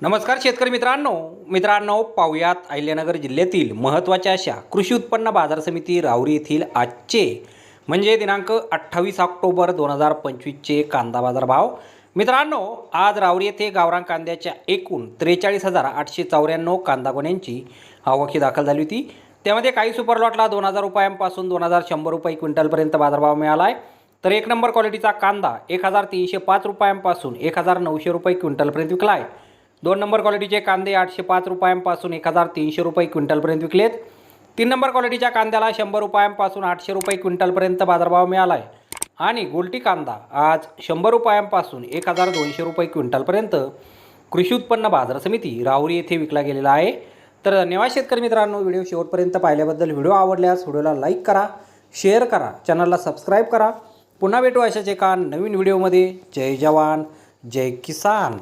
नमस्कार शेतकरी मित्रांनो. मित्रांनो पाहुयात अहिल्यानगर जिल्ह्यातील महत्त्वाच्या अशा कृषी उत्पन्न बाजार समिती राहुरी येथील आजचे म्हणजे दिनांक अठ्ठावीस ऑक्टोबर दोन हजार पंचवीसचे कांदा बाजार भाव मित्रांनो आज रावरी येथे गावरान कांद्याच्या एकूण त्रेचाळीस हजार आठशे चौऱ्याण्णव कांदा गोण्यांची आवकी दाखल झाली होती. त्यामध्ये काही सुपर लॉटला दोन हजार रुपयांपासून दोन हजार शंभर रुपये क्विंटलपर्यंत बाजारभाव मिळाला आहे तर एक नंबर क्वालिटीचा कांदा एक हजार तीनशे पाच रुपयांपासून एक हजार नऊशे रुपये क्विंटलपर्यंत विकला आहे दोन नंबर क्वालिटीचे कांदे आठशे पाच रुपयांपासून एक हजार तीनशे रुपये क्विंटलपर्यंत विकलेत. तीन नंबर क्वालिटीच्या कांद्याला शंभर रुपयांपासून आठशे रुपये क्विंटलपर्यंत बाजारभाव मिळाला आहे आणि गोल्टी कांदा आज शंभर रुपयांपासून एक हजार दोनशे रुपये क्विंटलपर्यंत कृषी उत्पन्न बाजार समिती राहुरी येथे विकला गेलेला आहे. तर धन्यवाद शेतकरी मित्रांनो व्हिडिओ शेवटपर्यंत पाहिल्याबद्दल व्हिडिओ आवडल्यास व्हिडिओला लाईक करा शेअर करा चॅनलला सबस्क्राईब करा. पुन्हा भेटू अशाच एका नवीन व्हिडिओमध्ये. जय जवान जय किसान.